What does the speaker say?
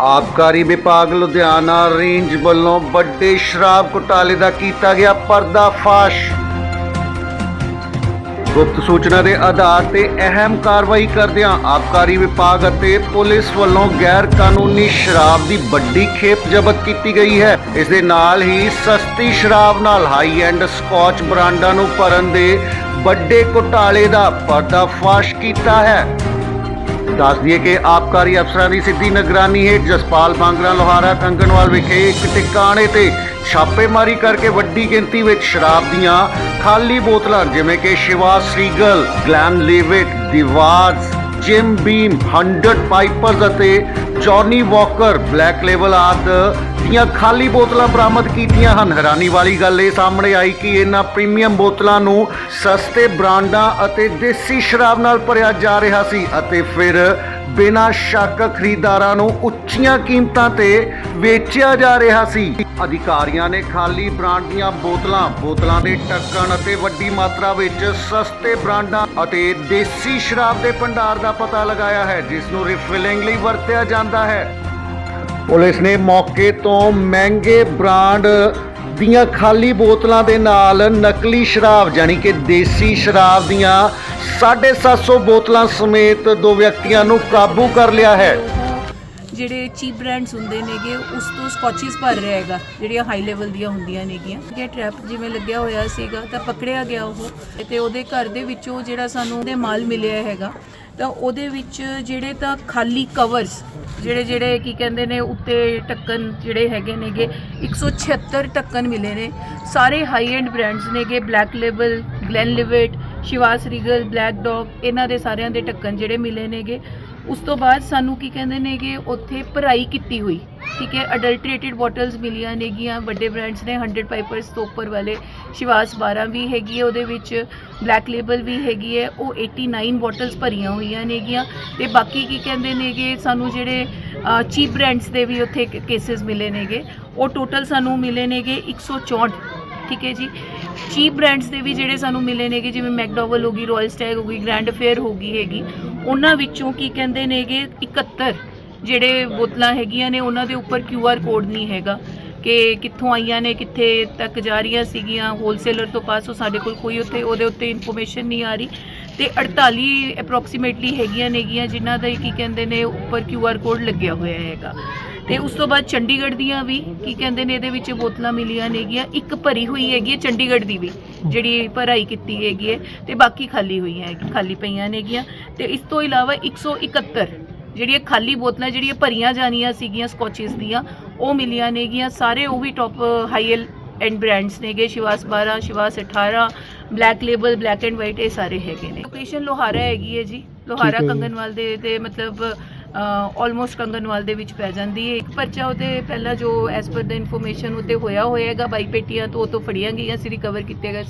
ਆਬਕਾਰੀ ਵਿਭਾਗ ਲੁਧਿਆਣਾ ਰੇਂਜ ਵੱਲੋਂ ਵੱਡੇ ਸ਼ਰਾਬ ਘੁਟਾਲੇ ਦਾ ਕੀਤਾ ਗਿਆ ਪਰਦਾਫਾਸ਼। ਗੁਪਤ ਸੂਚਨਾ ਦੇ ਆਧਾਰ ਤੇ ਅਹਿਮ ਕਾਰਵਾਈ ਕਰਦਿਆਂ ਆਬਕਾਰੀ ਵਿਭਾਗ ਅਤੇ ਪੁਲਿਸ ਵੱਲੋਂ ਗੈਰ ਕਾਨੂੰਨੀ ਸ਼ਰਾਬ ਦੀ ਵੱਡੀ ਖੇਪ ਜ਼ਬਤ ਕੀਤੀ ਗਈ ਹੈ। ਇਸ ਦੇ ਨਾਲ ਹੀ ਸਸਤੀ ਸ਼ਰਾਬ ਨਾਲ ਹਾਈ ਐਂਡ ਸਕਾਚ ਬ੍ਰਾਂਡਾਂ ਨੂੰ ਭਰਨ ਦੇ ਵੱਡੇ ਘੁਟਾਲੇ ਦਾ ਪਰਦਾਫਾਸ਼ ਕੀਤਾ ਹੈ। ਦੱਸ ਦਈਏ ਕਿ ਆਬਕਾਰੀ ਅਫਸਰਾਂ ਦੀ ਸਿੱਧੀ ਨਿਗਰਾਨੀ ਹੇਠ ਜਸਪਾਲ ਬਾਂਗਰਾ ਲੋਹਾਰਾ ਕੰਗਣਵਾਲ ਵਿਖੇ ਇੱਕ ਟਿਕਾਣੇ ਤੇ ਛਾਪੇਮਾਰੀ ਕਰਕੇ ਵੱਡੀ ਗਿਣਤੀ ਵਿੱਚ ਸ਼ਰਾਬ ਦੀਆਂ ਖਾਲੀ ਬੋਤਲਾਂ, ਜਿਵੇਂ ਕਿ Chivas Regal, Glenlivet Dewar's Jim Beam 100 Pipers ਅਤੇ ਜੌਨੀ ਵਾਕਰ, ਬਲੈਕ ਲੇਬਲ ਆਦਿ ਦੀਆਂ ਖਾਲੀ ਬੋਤਲਾਂ ਬਰਾਮਦ ਕੀਤੀਆਂ ਹਨ। ਹੈਰਾਨੀ ਵਾਲੀ ਗੱਲ ਇਹ ਸਾਹਮਣੇ ਆਈ ਕਿ ਇਹਨਾਂ ਪ੍ਰੀਮੀਅਮ ਬੋਤਲਾਂ ਨੂੰ ਸਸਤੇ ਬ੍ਰਾਂਡਾਂ ਅਤੇ ਦੇਸੀ ਸ਼ਰਾਬ ਨਾਲ ਭਰਿਆ ਜਾ ਰਿਹਾ ਸੀ ਅਤੇ ਫਿਰ ਬਿਨਾਂ ਸ਼ੱਕ ਖਰੀਦਦਾਰਾਂ ਨੂੰ ਉੱਚੀਆਂ ਕੀਮਤਾਂ ਤੇ ਵੇਚਿਆ ਜਾ ਰਿਹਾ ਸੀ। ਅਧਿਕਾਰੀਆਂ ਨੇ ਖਾਲੀ ਬ੍ਰਾਂਡ ਦੀਆਂ ਬੋਤਲਾਂ ਬੋਤਲਾਂ ਦੇ ਢੱਕਣ ਅਤੇ ਵੱਡੀ ਮਾਤਰਾ ਵਿੱਚ ਸਸਤੇ ਬ੍ਰਾਂਡਾਂ ਅਤੇ ਦੇਸੀ ਸ਼ਰਾਬ ਦੇ ਭੰਡਾਰ ਦਾ ਪਤਾ ਲਗਾਇਆ ਹੈ, ਜਿਸ ਨੂੰ ਰਿਫਿਲਿੰਗ ਲਈ ਵਰਤਿਆ ਜਾਂਦਾ ਹੈ। ਪੁਲਿਸ ਨੇ ਮੌਕੇ ਤੋਂ ਮਹਿੰਗੇ ਬ੍ਰਾਂਡ ਦੀਆਂ ਖਾਲੀ ਬੋਤਲਾਂ ਦੇ ਨਾਲ ਨਕਲੀ ਸ਼ਰਾਬ ਜਾਨੀ ਕਿ ਦੇਸੀ ਸ਼ਰਾਬ ਦੀਆਂ 750 ਬੋਤਲਾਂ ਸਮੇਤ ਦੋ ਵਿਅਕਤੀਆਂ ਨੂੰ ਕਾਬੂ ਕਰ ਲਿਆ ਹੈ। ਜਿਹੜੇ ਚੀਪ ਬ੍ਰਾਂਡਸ ਹੁੰਦੇ ਨੇਗੇ, ਉਸ ਤੋਂ ਸਕੌਚਿਸ ਭਰ ਰਿਹਾ ਹੈਗਾ, ਜਿਹੜੀਆਂ ਹਾਈ ਲੈਵਲ ਦੀਆਂ ਹੁੰਦੀਆਂ ਨੇਗੀਆਂ। ਕਿ ਟ੍ਰੈਪ ਜਿਵੇਂ ਲੱਗਿਆ ਹੋਇਆ ਸੀਗਾ, ਤਾਂ ਪਕੜਿਆ ਗਿਆ ਉਹ। ਤੇ ਉਹਦੇ ਘਰ ਦੇ ਵਿੱਚੋਂ ਜਿਹੜਾ ਸਾਨੂੰ ਉਹਦੇ ਮਾਲ ਮਿਲਿਆ ਹੈਗਾ, ਤਾਂ ਉਹਦੇ ਵਿੱਚ ਜਿਹੜੇ ਤਾਂ ਖਾਲੀ ਕਵਰਸ ਜਿਹੜੇ ਜਿਹੜੇ ਕੀ ਕਹਿੰਦੇ ਨੇ, ਉੱਤੇ ਢੱਕਣ ਜਿਹੜੇ ਹੈਗੇ ਨੇਗੇ 176 ਢੱਕਣ ਮਿਲੇ ਨੇ। ਸਾਰੇ ਹਾਈ ਐਂਡ ਬ੍ਰਾਂਡਸ ਨੇਗੇ Black level Glenlivet Chivas Regal Black Dog ਇਹਨਾਂ ਦੇ ਸਾਰਿਆਂ ਦੇ ਢੱਕਣ ਜਿਹੜੇ ਮਿਲੇ ਨੇਗੇ। ਉਸ ਤੋਂ ਬਾਅਦ ਸਾਨੂੰ ਕੀ ਕਹਿੰਦੇ ਨੇਗੇ, ਉੱਥੇ ਭਰਾਈ ਕੀਤੀ ਹੋਈ। ਠੀਕ ਹੈ ਅਡਲਟਰੇਟਿਡ ਬੋਟਲਸ ਮਿਲੀਆਂ ਨੇਗੀਆਂ, ਵੱਡੇ ਬ੍ਰਾਂਡਸ ਨੇ 100 ਪਾਈਪਰਸ ਤੋਂ ਉੱਪਰ ਵਾਲੇ, ਸ਼ਿਵਾਸ 12 ਵੀ ਹੈਗੀ ਹੈ, ਉਹਦੇ ਵਿੱਚ ਬਲੈਕ ਲੇਬਲ ਵੀ ਹੈਗੀ ਹੈ, ਉਹ 89 ਬੋਟਲਸ ਭਰੀਆਂ ਹੋਈਆਂ ਨੇਗੀਆਂ। ਤੇ ਬਾਕੀ ਕੀ ਕਹਿੰਦੇ ਨੇਗੇ, ਸਾਨੂੰ ਜਿਹੜੇ ਚੀਪ ਬ੍ਰਾਂਡਸ ਦੇ ਵੀ ਉੱਥੇ ਕੇसेस ਮਿਲੇ ਨੇਗੇ। ਉਹ ਟੋਟਲ ਸਾਨੂੰ ਮਿਲੇ ਨੇਗੇ 164 ਠੀਕ ਹੈ ਜੀ। ਚੀਪ ਬ੍ਰਾਂਡਸ ਦੇ ਵੀ ਜਿਹੜੇ ਸਾਨੂੰ ਮਿਲੇ ਨੇਗੇ, ਜਿਵੇਂ ਮੈਕਡੋਵਲ ਹੋ ਗਈ ਰਾਇਲ ਸਟੈਗ ਹੋ ਗਈ ਗ੍ਰੈਂਡ ਫੇਅਰ ਹੋ ਗਈ ਹੈਗੀ, ਉਹਨਾਂ ਵਿੱਚੋਂ ਕੀ ਕਹਿੰਦੇ ਨੇਗੇ 71 ਜਿਹੜੇ ਬੋਤਲਾਂ ਹੈਗੀਆਂ ਨੇ, ਉਹਨਾਂ ਦੇ ਉੱਪਰ ਕਿਊ ਆਰ ਕੋਡ ਨਹੀਂ ਹੈਗਾ ਕਿ ਕਿੱਥੋਂ ਆਈਆਂ ਨੇ, ਕਿੱਥੇ ਤੱਕ ਜਾ ਰਹੀਆਂ ਸੀਗੀਆਂ ਹੋਲਸੇਲਰ ਤੋਂ ਪਾਸ ਉਹ ਸਾਡੇ ਕੋਲ ਕੋਈ ਉੱਤੇ ਉਹਦੇ ਉੱਤੇ ਇਨਫੋਰਮੇਸ਼ਨ ਨਹੀਂ ਆ ਰਹੀ। ਤੇ 48 ਅਪਰੋਕਸੀਮੇਟਲੀ ਹੈਗੀਆਂ ਨੇਗੀਆਂ, ਜਿਨ੍ਹਾਂ ਦਾ ਕੀ ਕਹਿੰਦੇ ਨੇ, ਉੱਪਰ ਕਿਊ ਆਰ ਕੋਡ ਲੱਗਿਆ ਹੋਇਆ ਹੈਗਾ। ਤੇ ਉਸ ਤੋਂ ਬਾਅਦ ਚੰਡੀਗੜ੍ਹ ਦੀਆਂ ਵੀ ਕੀ ਕਹਿੰਦੇ ਨੇ ਇਹਦੇ ਵਿੱਚ ਬੋਤਲਾਂ ਮਿਲੀਆਂ ਨੇਗੀਆਂ ਇੱਕ ਭਰੀ ਹੋਈ ਹੈਗੀ ਹੈ ਚੰਡੀਗੜ੍ਹ ਦੀ ਵੀ ਜਿਹੜੀ ਭਰਾਈ ਕੀਤੀ ਹੈਗੀ ਹੈ ਤੇ ਬਾਕੀ ਖਾਲੀ ਹੋਈਆਂ ਹੈਗੀ ਖਾਲੀ ਪਈਆਂ ਨੇਗੀਆਂ ਤੇ ਇਸ ਤੋਂ ਇਲਾਵਾ 171 ਜਿਹੜੀਆਂ ਖਾਲੀ ਬੋਤਲਾਂ ਜਿਹੜੀਆਂ ਭਰੀਆਂ ਜਾਣੀਆਂ ਸੀਗੀਆਂ ਸਕੌਚਿਸ ਦੀਆਂ ਉਹ ਮਿਲੀਆਂ ਨੇਗੀਆਂ ਸਾਰੇ ਉਹ ਵੀ ਟੌਪ ਹਾਈ ਐਂਡ ਬ੍ਰਾਂਡਸ ਨੇਗੇ Chivas 12 Chivas 18 Black Label Black and White ਇਹ ਸਾਰੇ ਹੈਗੇ ਨੇ ਲੋਕੇਸ਼ਨ ਲੋਹਾਰਾ ਹੈਗੀ ਹੈ ਜੀ ਲੋਹਾਰਾ ਹੈ। ਕੰਗਨਵਾਲ ਦੇ ਤੇ ਮਤਲਬ ਆਲਮੋਸਟ ਕੰਗਨਵਾਲ ਦੇ ਵਿੱਚ ਪੈ ਜਾਂਦੀ ਹੈ। ਇੱਕ ਪਰਚਾ ਉਹਦੇ ਪਹਿਲਾਂ ਜੋ ਐਸ ਪਰ ਦਾ ਇਨਫੋਰਮੇਸ਼ਨ ਉਤੇ ਹੋਇਆ ਹੋਏਗਾ ਬਾਈ ਪੇਟੀਆਂ ਤੋਂ ਉਹ ਤੋਂ ਫੜੀਆਂ ਗਈਆਂ ਸੀ ਰਿਕਵਰ ਕੀਤੇ ਗਏ ਸੀ